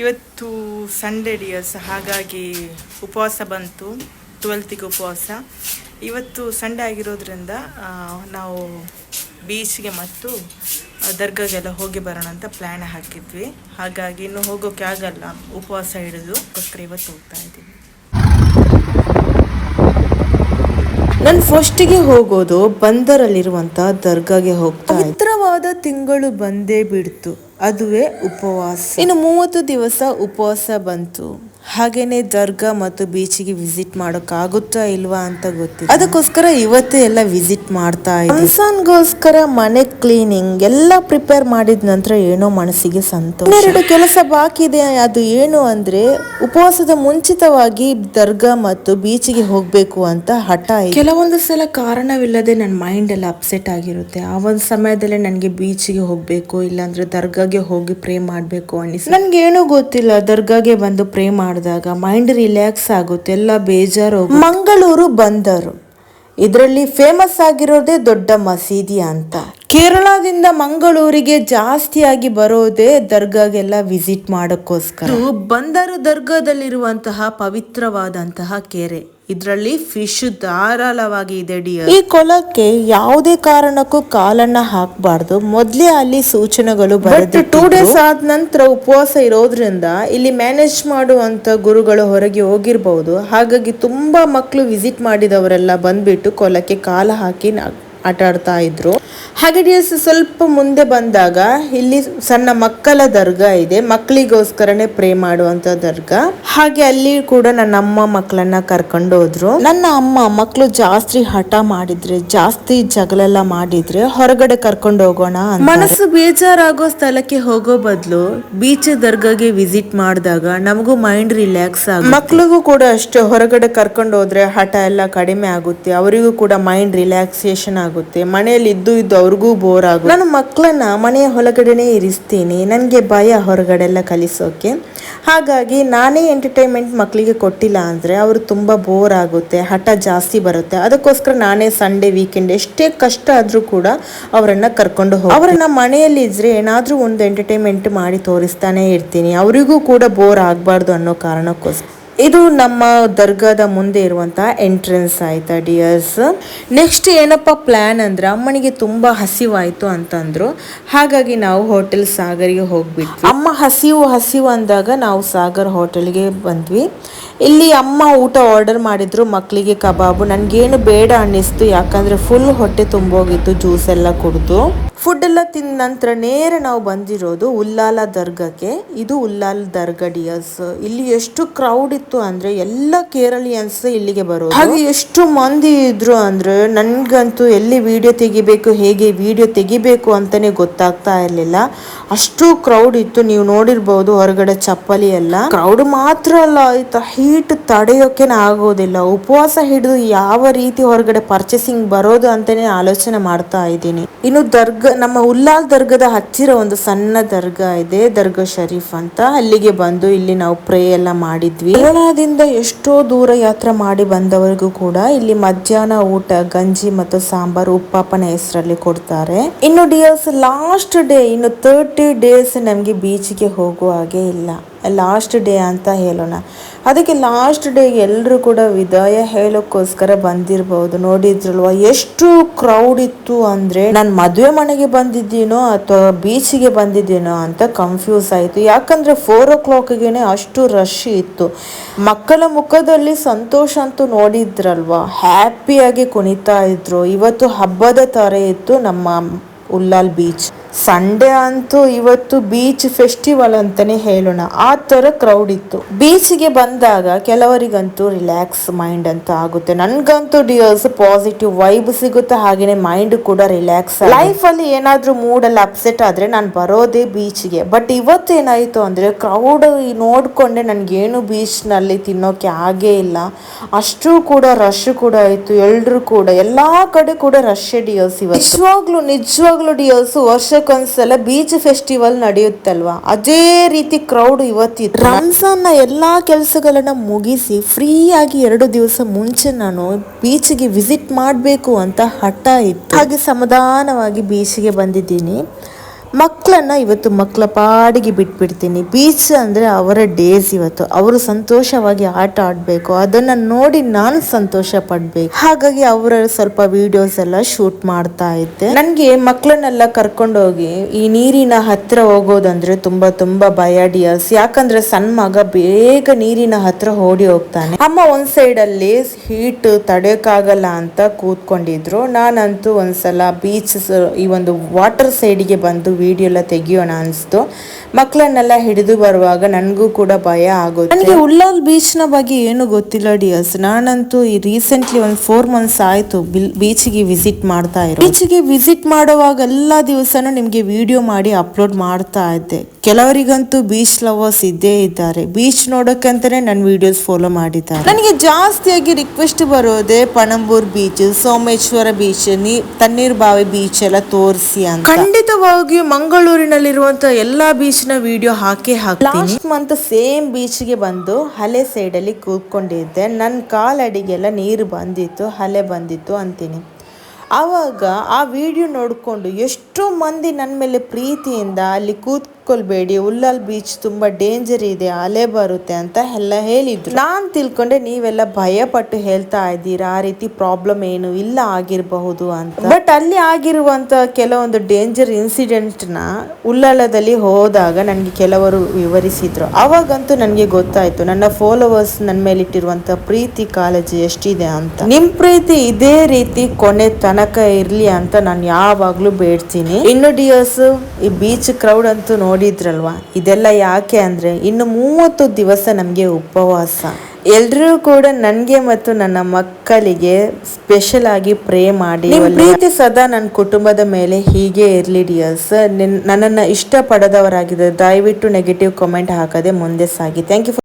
ಇವತ್ತು Sunday dears ಹಾಗಾಗಿ ಉಪವಾಸ ಬಂತು ಟ್ವೆಲ್ತಿಗೆ ಉಪವಾಸ. ಇವತ್ತು ಸಂಡೇ ಆಗಿರೋದ್ರಿಂದ ನಾವು ಬೀಚ್ಗೆ ಮತ್ತು ದರ್ಗಾಗೆಲ್ಲ ಹೋಗಿ ಬರೋಣ ಅಂತ ಪ್ಲ್ಯಾನ್ ಹಾಕಿದ್ವಿ. ಹಾಗಾಗಿ ಇನ್ನು ಹೋಗೋಕೆ ಆಗಲ್ಲ, ಉಪವಾಸ ಹಿಡಿದು ಅದಕ್ಕೋಸ್ಕರ ಇವತ್ತು ಹೋಗ್ತಾ ಇದ್ದೀವಿ. ನಾನು ಫಸ್ಟಿಗೆ ಹೋಗೋದು ಬಂದರಲ್ಲಿರುವಂತ ದರ್ಗಾಗೆ ಹೋಗ್ತಾ ಪವಿತ್ರವಾದ ತಿಂಗಳು ಬಂದೇ ಬಿಡ್ತು. ಅದುವೇ ಉಪವಾಸ. ಇನ್ನು ಮೂವತ್ತು ದಿವಸ ಉಪವಾಸ ಬಂತು. ಹಾಗೇನೆ ದರ್ಗಾ ಮತ್ತು ಬೀಚಿಗೆ ವಿಸಿಟ್ ಮಾಡೋಕ್ಕಾಗುತ್ತಾ ಇಲ್ವಾ ಅಂತ ಗೊತ್ತಿಲ್ಲ. ಅದಕ್ಕೋಸ್ಕರ ಇವತ್ತೇ ಎಲ್ಲ ವಿಸಿಟ್ ಮಾಡ್ತಾ ರಂಜಾನ್ಗೋಸ್ಕರ ಮನೆ ಕ್ಲೀನಿಂಗ್ ಎಲ್ಲ ಪ್ರಿಪೇರ್ ಮಾಡಿದ ನಂತರ ಏನೋ ಮನಸ್ಸಿಗೆ ಸಂತೋಷ. ಎರಡು ಕೆಲಸ ಬಾಕಿ ಇದೆ. ಅದು ಏನು ಅಂದ್ರೆ ಉಪವಾಸದ ಮುಂಚಿತವಾಗಿ ದರ್ಗಾ ಮತ್ತು ಬೀಚಿಗೆ ಹೋಗ್ಬೇಕು ಅಂತ ಹಠ ಇದೆ. ಕೆಲವೊಂದು ಸಲ ಕಾರಣವಿಲ್ಲದೆ ನನ್ನ ಮೈಂಡ್ ಎಲ್ಲ ಅಪ್ಸೆಟ್ ಆಗಿರುತ್ತೆ. ಆ ಒಂದು ಸಮಯದಲ್ಲೇ ನನಗೆ ಬೀಚಿಗೆ ಹೋಗ್ಬೇಕು ಇಲ್ಲಾಂದ್ರೆ ದರ್ಗಾಗೆ ಹೋಗಿ ಪ್ರೇ ಮಾಡಬೇಕು ಅನಿಸ್ ನನ್ಗೆ ಏನೂ ಗೊತ್ತಿಲ್ಲ. ದರ್ಗಾಗೆ ಬಂದು ಪ್ರೇ ಮಾಡಿದಾಗ ಮೈಂಡ್ ರಿಲ್ಯಾಕ್ಸ್ ಆಗುತ್ತೆ ಎಲ್ಲ ಬೇಜಾರು. ಮಂಗಳೂರು ಬಂದರು ಇದರಲ್ಲಿ ಫೇಮಸ್ ಆಗಿರೋದೇ ದೊಡ್ಡ ಮಸೀದಿ ಅಂತ ಕೇರಳದಿಂದ ಮಂಗಳೂರಿಗೆ ಜಾಸ್ತಿಯಾಗಿ ಬರೋದೇ ದರ್ಗಾಗೆಲ್ಲ ವಿಸಿಟ್ ಮಾಡೋಕ್ಕೋಸ್ಕರ. ಬಂದರು ದರ್ಗಾದಲ್ಲಿರುವಂತಹ ಪವಿತ್ರವಾದಂತಹ ಕೆರೆ. ಇದರಲ್ಲಿ ಫಿಶ್ ಧಾರಾಳವಾಗಿ ಇದೆ ಡಿಯರ್ ಈ ಕೊಲಕ್ಕೆ ಯಾವುದೇ ಕಾರಣಕ್ಕೂ ಕಾಲನ್ನ ಹಾಕಬಾರ್ದು. ಮೊದಲೇ ಅಲ್ಲಿ ಸೂಚನೆಗಳು ಬರುತ್ತೆ ಟೂ ಡೇಸ್ ಆದ ನಂತರ ಉಪವಾಸ ಇರೋದ್ರಿಂದ ಇಲ್ಲಿ ಮ್ಯಾನೇಜ್ ಮಾಡುವಂತ ಗುರುಗಳು ಹೊರಗೆ ಹೋಗಿರ್ಬಹುದು ಹಾಗಾಗಿ ತುಂಬಾ ಮಕ್ಕಳು ವಿಸಿಟ್ ಮಾಡಿದವರೆಲ್ಲ ಬಂದ್ಬಿಟ್ಟು ಕೊಲಕ್ಕೆ ಕಾಲ ಹಾಕಿ ಆಟ ಆಡ್ತಾ ಇದ್ರು ಹಾಗೆ ಸ್ವಲ್ಪ ಮುಂದೆ ಬಂದಾಗ ಇಲ್ಲಿ ಸಣ್ಣ ಮಕ್ಕಳ ದರ್ಗಾ ಇದೆ. ಮಕ್ಕಳಿಗೋಸ್ಕರನೇ ಪ್ರೇ ಮಾಡುವಂತ ದರ್ಗಾ. ಹಾಗೆ ಅಲ್ಲಿ ಕೂಡ ನನ್ನ ಅಮ್ಮ ಮಕ್ಕಳನ್ನ ಕರ್ಕೊಂಡು ಹೋದ್ರು. ನನ್ನ ಅಮ್ಮ ಮಕ್ಕಳು ಜಾಸ್ತಿ ಹಠ ಮಾಡಿದ್ರೆ ಜಾಸ್ತಿ ಜಗಳೆಲ್ಲ ಮಾಡಿದ್ರೆ ಹೊರಗಡೆ ಕರ್ಕೊಂಡು ಹೋಗೋಣ ಅಂತ. ಮನಸ್ಸು ಬೇಜಾರಾಗೋ ಸ್ಥಳಕ್ಕೆ ಹೋಗೋ ಬದಲು ಬೀಚ್ ದರ್ಗಾಗೆ ವಿಸಿಟ್ ಮಾಡಿದಾಗ ನಮಗೂ ಮೈಂಡ್ ರಿಲ್ಯಾಕ್ಸ್ ಆಗುತ್ತೆ. ಮಕ್ಳಿಗೂ ಕೂಡ ಅಷ್ಟೇ ಹೊರಗಡೆ ಕರ್ಕೊಂಡು ಹೋದ್ರೆ ಹಠ ಎಲ್ಲ ಕಡಿಮೆ ಆಗುತ್ತೆ. ಅವರಿಗೂ ಕೂಡ ಮೈಂಡ್ ರಿಲ್ಯಾಕ್ಸೇಷನ್ ಆಗುತ್ತೆ. ಮನೆಯಲ್ಲಿ ಇದ್ದು ಇದ್ದು ಅವ್ರಿಗೂ ಬೋರ್ ಆಗುತ್ತೆ. ನಾನು ಮಕ್ಕಳನ್ನ ಮನೆಯ ಹೊರಗಡೆನೆ ಇರಿಸ್ತೀನಿ. ನನಗೆ ಭಯ ಹೊರಗಡೆ ಎಲ್ಲ ಕಲಿಸೋಕೆ. ಹಾಗಾಗಿ ನಾನೇ ಎಂಟರ್ಟೈನ್ಮೆಂಟ್ ಮಕ್ಕಳಿಗೆ ಕೊಟ್ಟಿಲ್ಲ ಅಂದರೆ ಅವರು ತುಂಬ ಬೋರ್ ಆಗುತ್ತೆ, ಹಠ ಜಾಸ್ತಿ ಬರುತ್ತೆ. ಅದಕ್ಕೋಸ್ಕರ ನಾನೇ ಸಂಡೇ ವೀಕೆಂಡ್ ಎಷ್ಟೇ ಕಷ್ಟ ಆದರೂ ಕೂಡ ಅವರನ್ನು ಕರ್ಕೊಂಡು ಹೋಗಿ ಅವರನ್ನ ಮನೆಯಲ್ಲಿ ಇದ್ರೆ ಏನಾದರೂ ಒಂದು ಎಂಟರ್ಟೈನ್ಮೆಂಟ್ ಮಾಡಿ ತೋರಿಸ್ತಾನೆ ಇರ್ತೀನಿ. ಅವರಿಗೂ ಕೂಡ ಬೋರ್ ಆಗಬಾರ್ದು ಅನ್ನೋ ಕಾರಣಕ್ಕೋಸ್ಕರ. ಇದು ನಮ್ಮ ದರ್ಗಾದ ಮುಂದೆ ಇರುವಂತಹ ಎಂಟ್ರೆನ್ಸ್ ಆಯ್ತಾ ಡಿಯರ್ಸ್ ನೆಕ್ಸ್ಟ್ ಏನಪ್ಪ ಪ್ಲಾನ್ ಅಂದ್ರೆ ಅಮ್ಮನಿಗೆ ತುಂಬಾ ಹಸಿವಾಯ್ತು ಅಂತಂದ್ರು. ಹಾಗಾಗಿ ನಾವು ಹೋಟೆಲ್ ಸಾಗರ್ಗೆ ಹೋಗ್ಬಿಟ್ವಿ. ಅಮ್ಮ ಹಸಿವು ಹಸಿವು ಅಂದಾಗ ನಾವು ಸಾಗರ್ ಹೋಟೆಲ್ಗೆ ಬಂದ್ವಿ. ಇಲ್ಲಿ ಅಮ್ಮ ಊಟ ಆರ್ಡರ್ ಮಾಡಿದ್ರು ಮಕ್ಕಳಿಗೆ ಕಬಾಬು. ನನ್ಗೇನು ಬೇಡ ಅನ್ನಿಸ್ತು, ಯಾಕಂದ್ರೆ ಫುಲ್ ಹೊಟ್ಟೆ ತುಂಬೋಗಿತ್ತು ಜ್ಯೂಸ್ ಎಲ್ಲ ಕುಡಿದು. ಫುಡ್ ಎಲ್ಲ ತಿಂದ ನಂತರ ನೇರ ನಾವು ಬಂದಿರೋದು ಉಲ್ಲಾಲ ದರ್ಗಕ್ಕೆ. ಇದು ಉಲ್ಲಾಲ ದರ್ಗಾ ಡಿಯರ್ಸ್ ಇಲ್ಲಿ ಎಷ್ಟು ಕ್ರೌಡ್ ಇತ್ತು ಅಂದ್ರೆ ಎಲ್ಲ ಕೇರಳಿಯನ್ಸ್ ಇಲ್ಲಿಗೆ ಬರೋದು. ಹಾಗೆ ಎಷ್ಟು ಮಂದಿ ಇದ್ರು ಅಂದ್ರೆ ನನ್ಗಂತೂ ಎಲ್ಲಿ ವಿಡಿಯೋ ತೆಗಿಬೇಕು, ಹೇಗೆ ವಿಡಿಯೋ ತೆಗಿಬೇಕು ಅಂತಾನೆ ಗೊತ್ತಾಗ್ತಾ ಇರ್ಲಿಲ್ಲ. ಅಷ್ಟು ಕ್ರೌಡ್ ಇತ್ತು, ನೀವು ನೋಡಿರ್ಬಹುದು ಹೊರಗಡೆ ಚಪ್ಪಲಿ ಎಲ್ಲ. ಕ್ರೌಡ್ ಮಾತ್ರ ಅಲ್ಲ, ಆಯ್ತಾ ಹೀಟ್ ತಡೆಯೋಕೆ ಆಗೋದಿಲ್ಲ. ಉಪವಾಸ ಹಿಡಿದು ಯಾವ ರೀತಿ ಹೊರಗಡೆ ಪರ್ಚೇಸಿಂಗ್ ಬರೋದು ಅಂತಾನೆ ಆಲೋಚನೆ ಮಾಡ್ತಾ ಇದ್ದೀನಿ. ಇನ್ನು ದರ್ಗ, ನಮ್ಮ ಉಲ್ಲಾಲ್ ದರ್ಗದ ಹತ್ತಿರ ಒಂದು ಸಣ್ಣ ದರ್ಗಾ ಇದೆ, ದರ್ಗಾ ಶರೀಫ್ ಅಂತ. ಅಲ್ಲಿಗೆ ಬಂದು ಇಲ್ಲಿ ನಾವು ಪ್ರೇ ಎಲ್ಲ ಮಾಡಿದ್ವಿ. ಕೇರಳದಿಂದ ಎಷ್ಟೋ ದೂರ ಯಾತ್ರೆ ಮಾಡಿ ಬಂದವರಿಗೂ ಕೂಡ ಇಲ್ಲಿ ಮಧ್ಯಾಹ್ನ ಊಟ, ಗಂಜಿ ಮತ್ತು ಸಾಂಬಾರು ಉಪ್ಪಾಪನ ಹೆಸರಲ್ಲಿ ಕೊಡ್ತಾರೆ. ಇನ್ನು ಡಿಯರ್ಸ್ ಲಾಸ್ಟ್ ಡೇ ಇನ್ನು ತರ್ಟಿ ಡೇಸ್ ನಮಗೆ ಬೀಚ್ಗೆ ಹೋಗುವ ಹಾಗೆ ಇಲ್ಲ. ಲಾಸ್ಟ್ ಡೇ ಅಂತ ಹೇಳೋಣ. ಅದಕ್ಕೆ ಲಾಸ್ಟ್ ಡೇ ಎಲ್ಲರೂ ಕೂಡ ವಿದಾಯ ಹೇಳೋಕ್ಕೋಸ್ಕರ ಬಂದಿರಬಹುದು ನೋಡಿದ್ರಲ್ವಾ? ಎಷ್ಟು ಕ್ರೌಡ್ ಇತ್ತು ಅಂದರೆ, ನಾನು ಮದುವೆ ಮನೆಗೆ ಬಂದಿದ್ದೀನೋ ಅಥವಾ ಬೀಚಿಗೆ ಬಂದಿದ್ದೀನೋ ಅಂತ ಕನ್ಫ್ಯೂಸ್ ಆಯಿತು. ಯಾಕಂದರೆ ಫೋರ್ ಓ ಕ್ಲಾಕ್ಗೆ ಅಷ್ಟು ರಶ್ ಇತ್ತು. ಮಕ್ಕಳ ಮುಖದಲ್ಲಿ ಸಂತೋಷ ಅಂತೂ ನೋಡಿದ್ರಲ್ವಾ? ಹ್ಯಾಪಿಯಾಗಿ ಕುಣಿತಾ ಇದ್ರು. ಇವತ್ತು ಹಬ್ಬದ ತರ ಇತ್ತು ನಮ್ಮ ಉಲ್ಲಾಲ್ ಬೀಚ್ ಸಂಡೇ ಅಂತೂ ಇವತ್ತು ಬೀಚ್ ಫೆಸ್ಟಿವಲ್ ಅಂತಾನೆ ಹೇಳೋಣ. ಆ ಥರ ಕ್ರೌಡ್ ಇತ್ತು. ಬೀಚ್ಗೆ ಬಂದಾಗ ಕೆಲವರಿಗಂತೂ ರಿಲ್ಯಾಕ್ಸ್ ಮೈಂಡ್ ಅಂತ ಆಗುತ್ತೆ. ನನ್ಗಂತೂ ಡಿಯರ್ಸ್ ಪಾಸಿಟಿವ್ ವೈಬ್ ಸಿಗುತ್ತೆ. ಹಾಗೇನೆ ಮೈಂಡ್ ಕೂಡ ರಿಲ್ಯಾಕ್ಸ್ ಲೈಫ್ ಅಲ್ಲಿ ಏನಾದ್ರೂ ಮೂಡ್ ಅಲ್ಲಿ ಅಪ್ಸೆಟ್ ಆದ್ರೆ ನಾನು ಬರೋದೇ ಬೀಚ್ಗೆ ಬಟ್ ಇವತ್ತೇನಾಯ್ತು ಅಂದ್ರೆ ಕ್ರೌಡ್ ನೋಡ್ಕೊಂಡೆ ಬೀಚ್ನಲ್ಲಿ ತಿನ್ನೋಕೆ ಆಗೇ ಇಲ್ಲ. ಅಷ್ಟು ಕೂಡ ರಶ್ ಕೂಡ ಆಯ್ತು. ಎಲ್ರು ಕೂಡ. ಎಲ್ಲಾ ಕಡೆ ಕೂಡ ರಶ್ ಡಿಯರ್ಸ್ ಇವತ್ತು. ನಿಜವಾಗ್ಲೂ ನಿಜವಾಗ್ಲೂ ಡಿಯರ್ಸ್ ವರ್ಷಕ್ಕೊಂದ್ಸಲ ಬೀಚ್ ಫೆಸ್ಟಿವಲ್ ನಡೆಯುತ್ತಲ್ವಾ? ಅದೇ ರೀತಿ ಕ್ರೌಡ್ ಇವತ್ತಿತ್ತು. ರಂಜಾನ್ ಎಲ್ಲಾ ಕೆಲಸಗಳನ್ನ ಮುಗಿಸಿ ಫ್ರೀ ಆಗಿ ಎರಡು ದಿವಸ ಮುಂಚೆ ನಾನು ಬೀಚ್ಗೆ ವಿಸಿಟ್ ಮಾಡಬೇಕು ಅಂತ ಹಠ ಇತ್ತು. ಹಾಗೆ ಸಮಾಧಾನವಾಗಿ ಬೀಚ್ಗೆ ಬಂದಿದ್ದೀನಿ. ಮಕ್ಕಳನ್ನ ಇವತ್ತು ಮಕ್ಕಳ ಪಾಡಿಗೆ ಬಿಟ್ಬಿಡ್ತೀನಿ. ಬೀಚ್ ಅಂದರೆ ಅವರ ಡೇಸ್ ಇವತ್ತು. ಅವರು ಸಂತೋಷವಾಗಿ ಆಟ ಆಡಬೇಕು. ಅದನ್ನ ನೋಡಿ ನಾನು ಸಂತೋಷ ಪಡಬೇಕು ಹಾಗಾಗಿ ಅವರ ಸ್ವಲ್ಪ ವಿಡಿಯೋಸ್ ಎಲ್ಲ ಶೂಟ್ ಮಾಡ್ತಾ ಇದ್ದೆ. ನನಗೆ ಮಕ್ಕಳನ್ನೆಲ್ಲ ಕರ್ಕೊಂಡೋಗಿ ಈ ನೀರಿನ ಹತ್ತಿರ ಹೋಗೋದಂದ್ರೆ ತುಂಬ ತುಂಬ ಭಯ ಡಿಯರ್ಸ್ ಯಾಕಂದ್ರೆ ಸಣ್ಣ ಮಗ ಬೇಗ ನೀರಿನ ಹತ್ರ ಓಡಿ ಹೋಗ್ತಾನೆ. ಅಮ್ಮ ಒಂದ್ ಸೈಡ್ ಅಲ್ಲಿ ಹೀಟ್ ತಡೆಯಕ್ಕಾಗಲ್ಲ ಅಂತ ಕೂತ್ಕೊಂಡಿದ್ರು. ನಾನಂತೂ ಒಂದ್ಸಲ ಬೀಚ್ ಈ ಒಂದು ವಾಟರ್ ಸೈಡ್ಗೆ ಬಂದು ವಿಡಿಯೋ ಎಲ್ಲ ತೆಗಿಯೋಣ ಅನ್ಸ್ತು. ಮಕ್ಕಳನ್ನೆಲ್ಲ ಹಿಡಿದು ಬರುವಾಗ ನನಗೂ ಕೂಡ ಭಯ ಆಗುತ್ತೆ. ನನಗೆ ಉಲ್ಲಾಲ್ ಬೀಚ್ನ ನ ಬಗ್ಗೆ ಏನು ಗೊತ್ತಿಲ್ಲ ಡಿಯರ್ಸ್. ನಾನಂತೂ ಈ ರೀಸೆಂಟ್ಲಿ ಒಂದು ಫೋರ್ ಮಂತ್ಸ್ ಆಯ್ತು ಬೀಚ್ಗೆ ವಿಸಿಟ್ ಮಾಡ್ತಾ ಇರೋ ಬೀಚ್ಗೆ ವಿಸಿಟ್ ಮಾಡುವಾಗ ಎಲ್ಲಾ ದಿವಸನೂ ನಿಮಗೆ ವಿಡಿಯೋ ಮಾಡಿ ಅಪ್ಲೋಡ್ ಮಾಡ್ತಾ ಇದ್ದೆ. ಕೆಲವರಿಗಂತೂ ಬೀಚ್ ಲವರ್ಸ್ ಇದ್ದೇ ಇದ್ದಾರೆ. ಬೀಚ್ ನೋಡೋಕ್ಕಂತಾನೆ ನನ್ನ ವಿಡಿಯೋಸ್ ಫಾಲೋ ಮಾಡಿದ್ದಾರೆ. ನನಗೆ ಜಾಸ್ತಿಯಾಗಿ ರಿಕ್ವೆಸ್ಟ್ ಬರೋದೇ ಪಣಂಬೂರ್ ಬೀಚ್ ಸೋಮೇಶ್ವರ ಬೀಚ್ ನೀ ತಣ್ಣೀರ್ ಬಾವಿ ಬೀಚ್ ಎಲ್ಲ ತೋರಿಸಿ ಅಂತ. ಖಂಡಿತವಾಗಿಯೂ ಮಂಗಳೂರಿನಲ್ಲಿರುವಂತ ಎಲ್ಲಾ ಬೀಚ್ನ ವಿಡಿಯೋ ಹಾಕಿ ಹಾಕ್ತೀನಿ. ಲಾಸ್ಟ್ ಮಂತ್ ಸೇಮ್ ಬೀಚ್ಗೆ ಬಂದು ಹಲೆ ಸೈಡ್ ಅಲ್ಲಿ ಕೂತ್ಕೊಂಡಿದ್ದೆ. ನನ್ನ ಕಾಲಡಿಗೆಲ್ಲ ನೀರು ಬಂದಿತ್ತು ಹಲೆ ಬಂದಿತ್ತು ಅಂತೀನಿ. ಆವಾಗ ಆ ವಿಡಿಯೋ ನೋಡಿಕೊಂಡು ಎಷ್ಟೋ ಮಂದಿ ನನ್ನ ಮೇಲೆ ಪ್ರೀತಿಯಿಂದ ಅಲ್ಲಿ ಕೂತ್ಕೊಳ್ಬೇಡಿ ಉಲ್ಲಾಲ್ ಬೀಚ್ ತುಂಬಾ ಡೇಂಜರ್ ಇದೆ, ಅಲೆ ಬರುತ್ತೆ ಅಂತ ಎಲ್ಲ ಹೇಳಿದ್ರು. ನಾನ್ ತಿಳ್ಕೊಂಡೆ ನೀವೆಲ್ಲ ಭಯಪಟ್ಟು ಹೇಳ್ತಾ ಇದ್ದೀರಾ, ಆ ರೀತಿ ಪ್ರಾಬ್ಲಮ್ ಏನು ಇಲ್ಲ ಆಗಿರಬಹುದು ಅಂತ. ಬಟ್ ಅಲ್ಲಿ ಆಗಿರುವಂತ ಕೆಲವೊಂದು ಡೇಂಜರ್ ಇನ್ಸಿಡೆಂಟ್ನ ಉಲ್ಲಾಲದಲ್ಲಿ ಹೋದಾಗ ನನಗೆ ಕೆಲವರು ವಿವರಿಸಿದ್ರು. ಅವಾಗಂತೂ ನನಗೆ ಗೊತ್ತಾಯ್ತು, ನನ್ನ ಫಾಲೋವರ್ಸ್ ನನ್ನ ಮೇಲೆ ಇಟ್ಟಿರುವಂತ ಪ್ರೀತಿ ಕಾಳಜಿ ಎಷ್ಟಿದೆ ಅಂತ. ನಿಮ್ ಪ್ರೀತಿ ಇದೇ ರೀತಿ ಕೊನೆ ತನಕ ಇರ್ಲಿ ಅಂತ ನಾನು ಯಾವಾಗ್ಲೂ ಬೇಡ್ತೀನಿ. ಇನ್ನು ಡಿಯರ್ಸ್ ಈ ಬೀಚ್ ಕ್ರೌಡ್ ಅಂತೂ ನೋಡಿದ್ರಲ್ವಾ? ಇದೆಲ್ಲ ಯಾಕೆ ಅಂದ್ರೆ ಇನ್ನು ಮೂವತ್ತು ದಿವಸ ನಮಗೆ ಉಪವಾಸ. ಎಲ್ರೂ ಕೂಡ ನನಗೆ ಮತ್ತು ನನ್ನ ಮಕ್ಕಳಿಗೆ ಸ್ಪೆಷಲ್ ಆಗಿ ಪ್ರೇ ಮಾಡಿ ಪ್ರೀತಿ ಸದಾ ನನ್ನ ಕುಟುಂಬದ ಮೇಲೆ ಹೀಗೆ ಇರಲಿ ಡಿಯರ್ಸ್ ನನ್ನನ್ನ ಇಷ್ಟ ಪಡದವರಾಗಿದ್ದರೆ ದಯವಿಟ್ಟು ನೆಗೆಟಿವ್ ಕಾಮೆಂಟ್ ಹಾಕದೆ ಮುಂದೆ ಸಾಗಿ. Thank you